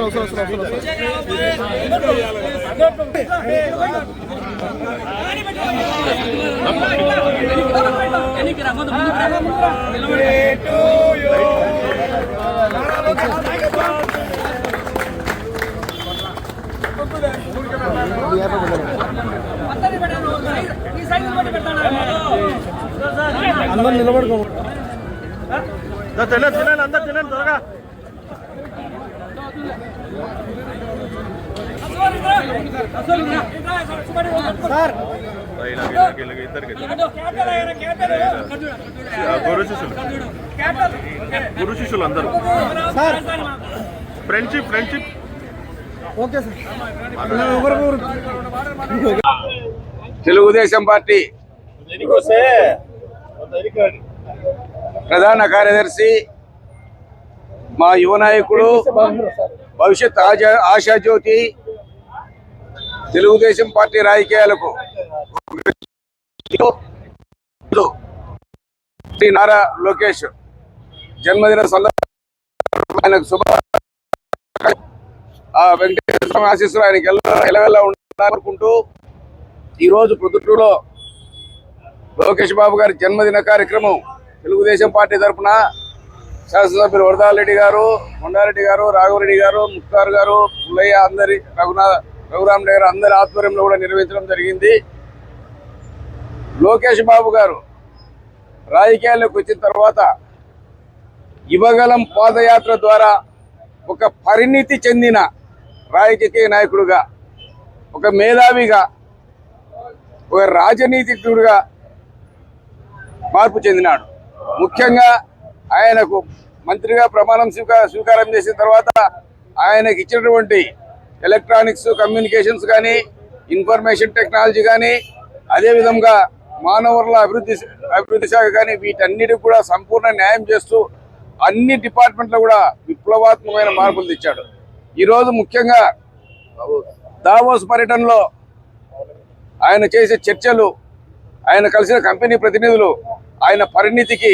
వస్తున్నా వస్తున్నా వస్తున్నా అందరు నిలబడుకో తినండి తినండి అందరు తినండి త్వరగా. సార్ గురు శిష్యులు. గురు శిష్యులు అందరూ. Friendship friendship okay sir. ఒకరికొకరు తెలుగుదేశం పార్టీ. ప్రధాన కార్యదర్శి మా యువ నాయకుడు భవిష్యత్ ఆశా ఆశాజ్యోతి తెలుగుదేశం పార్టీ రాజకీయాలకు శ్రీ నారా లోకేష్ జన్మదిన సందర్భంగా ఆయనకు శుభ ఆ వెంకటేశ్వర స్వామి ఆశీస్సులు ఆయనకి ఎల్ల ఎలవెల్లా ఉండాలనుకుంటూ ఈరోజు ప్రొద్దుటూరులో లోకేష్ బాబు గారి జన్మదిన కార్యక్రమం తెలుగుదేశం పార్టీ తరఫున శాసనసభ్యులు వరదారెడ్డి గారు కొండారెడ్డి గారు రాఘవరెడ్డి గారు ముక్తార్ గారు పుల్లయ్య అందరి రఘునాథ్ రఘురామరెడ్డి గారు అందరి ఆధ్వర్యంలో కూడా నిర్వహించడం జరిగింది. లోకేష్ బాబు గారు రాజకీయాల్లోకి వచ్చిన తర్వాత యువగలం పాదయాత్ర ద్వారా ఒక పరిణితి చెందిన రాజకీయ నాయకుడుగా ఒక మేధావిగా ఒక రాజనీతిజ్ఞుడిగా మార్పు చెందినాడు. ముఖ్యంగా ఆయనకు మంత్రిగా ప్రమాణం స్వీకార స్వీకారం చేసిన తర్వాత ఆయనకి ఇచ్చినటువంటి ఎలక్ట్రానిక్స్ కమ్యూనికేషన్స్ కానీ ఇన్ఫర్మేషన్ టెక్నాలజీ కానీ అదేవిధంగా మానవుల అభివృద్ధి అభివృద్ధి శాఖ కానీ వీటన్నిటికి కూడా సంపూర్ణ న్యాయం చేస్తూ అన్ని డిపార్ట్మెంట్లో కూడా విప్లవాత్మకమైన మార్పులు తెచ్చాడు. ఈరోజు ముఖ్యంగా దావోస్ పర్యటనలో ఆయన చేసే చర్చలు ఆయన కలిసిన కంపెనీ ప్రతినిధులు ఆయన పరిణితికి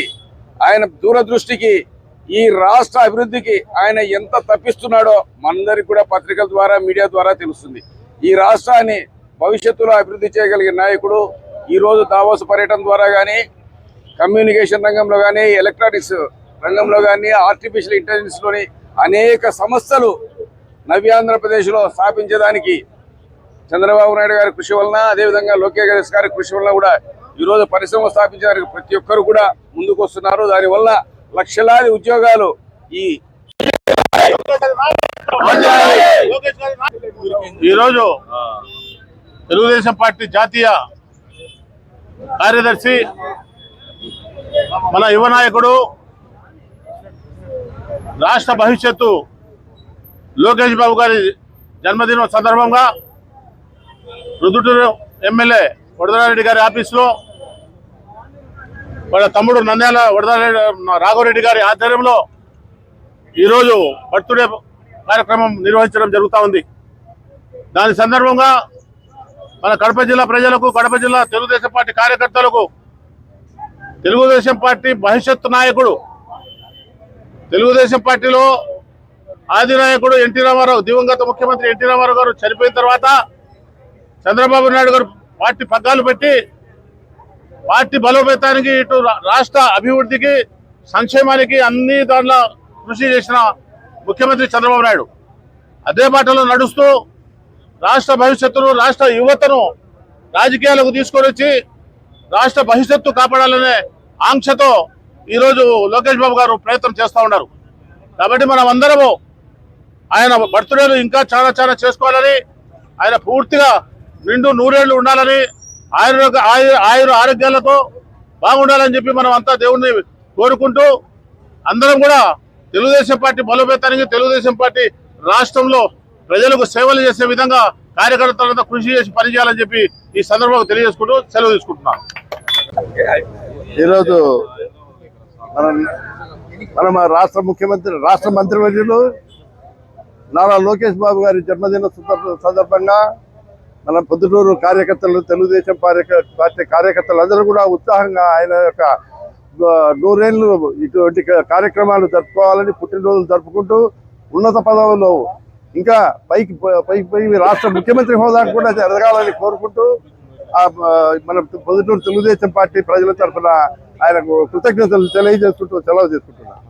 ఆయన దూరదృష్టికి ఈ రాష్ట్ర అభివృద్ధికి ఆయన ఎంత తప్పిస్తున్నాడో మనందరికి కూడా పత్రికల ద్వారా మీడియా ద్వారా తెలుస్తుంది. ఈ రాష్ట్రాన్ని భవిష్యత్తులో అభివృద్ధి చేయగలిగిన నాయకుడు ఈరోజు దావోస్ పర్యటన ద్వారా కానీ కమ్యూనికేషన్ రంగంలో కానీ ఎలక్ట్రానిక్స్ రంగంలో కానీ ఆర్టిఫిషియల్ ఇంటెలిజెన్స్లోని అనేక సంస్థలు నవ్యాంధ్రప్రదేశ్లో స్థాపించడానికి చంద్రబాబు నాయుడు గారి కృషి వలన అదేవిధంగా లోకేష్ గారి కృషి వలన కూడా ఈరోజు పరిశ్రమ స్థాపించడానికి ప్రతి ఒక్కరు కూడా ముందుకు వస్తున్నారు దానివల్ల లక్షలాది ఉద్యోగాలు ఈ ఈరోజు తెలుగుదేశం పార్టీ జాతీయ కార్యదర్శి మన యువ నాయకుడు రాష్ట్ర భవిష్యత్తు లోకేష్ బాబు గారి జన్మదినం సందర్భంగా రుదుటూరు ఎమ్మెల్యే వరదరారెడ్డి గారి ఆఫీస్లో వాళ్ళ తమ్ముడు నంద్యాల వరదరారెడ్డి రాఘవరెడ్డి గారి ఆధ్వర్యంలో ఈరోజు బర్త్డే కార్యక్రమం నిర్వహించడం జరుగుతూ ఉంది. దాని సందర్భంగా మన కడప జిల్లా ప్రజలకు కడప జిల్లా తెలుగుదేశం పార్టీ కార్యకర్తలకు తెలుగుదేశం పార్టీ భవిష్యత్తు నాయకుడు తెలుగుదేశం పార్టీలో ఆది నాయకుడు ఎన్టీ రామారావు దివంగత ముఖ్యమంత్రి ఎన్టీ రామారావు గారు చనిపోయిన తర్వాత చంద్రబాబు నాయుడు గారు పార్టీ పగ్గాలు పెట్టి పార్టీ బలోపేతానికి ఇటు రా- రాష్ట్ర అభివృద్ధికి సంక్షేమానికి అన్ని దాంట్లో కృషి చేసిన ముఖ్యమంత్రి చంద్రబాబు నాయుడు. అదే బాటలో నడుస్తూ రాష్ట్ర భవిష్యత్తును రాష్ట్ర యువతను రాజకీయాలకు తీసుకొని వచ్చి రాష్ట్ర భవిష్యత్తు కాపాడాలనే ఆంక్షతో ఈరోజు లోకేష్ బాబు గారు ప్రయత్నం చేస్తూ ఉన్నారు. కాబట్టి మనం అందరము ఆయన బర్త్డేలు ఇంకా చాలా చాలా చేసుకోవాలని ఆయన పూర్తిగా నిండు నూరేళ్ళు ఉండాలని ఆయుర ఆయుర ఆరోగ్యాలతో బాగుండాలని చెప్పి మనం అంతా దేవుణ్ణి కోరుకుంటూ అందరం కూడా తెలుగుదేశం పార్టీ బలోపేతానికి తెలుగుదేశం పార్టీ రాష్ట్రంలో ప్రజలకు సేవలు చేసే విధంగా కార్యకర్తలంతా కృషి చేసి పనిచేయాలని చెప్పి ఈ సందర్భంగా తెలియజేసుకుంటూ సెలవు తీసుకుంటున్నాను ఈరోజు మనం మన రాష్ట్ర ముఖ్యమంత్రి రాష్ట్ర మంత్రివర్యులు నారా లోకేష్ బాబు గారి జన్మదిన సందర్భ- సందర్భంగా మన పొద్దుటూరు కార్యకర్తలు తెలుగుదేశం పార్టీ కార్యకర్తలు అందరూ కూడా ఉత్సాహంగా ఆయన యొక్క నూరేళ్ళు ఇటువంటి కార్యక్రమాలు జరుపుకోవాలని పుట్టినరోజులు జరుపుకుంటూ ఉన్నత పదవుల్లో ఇంకా పైకి పో- పైకి పోయి రాష్ట్ర ముఖ్యమంత్రి హోదా కూడా ఎదగాలని కోరుకుంటూ మన పొద్దుటూరు తెలుగుదేశం పార్టీ ప్రజల తరఫున ఆయనకు కృతజ్ఞతలు తెలియజేసుకుంటూ సెలవు చేసుకుంటున్నాను.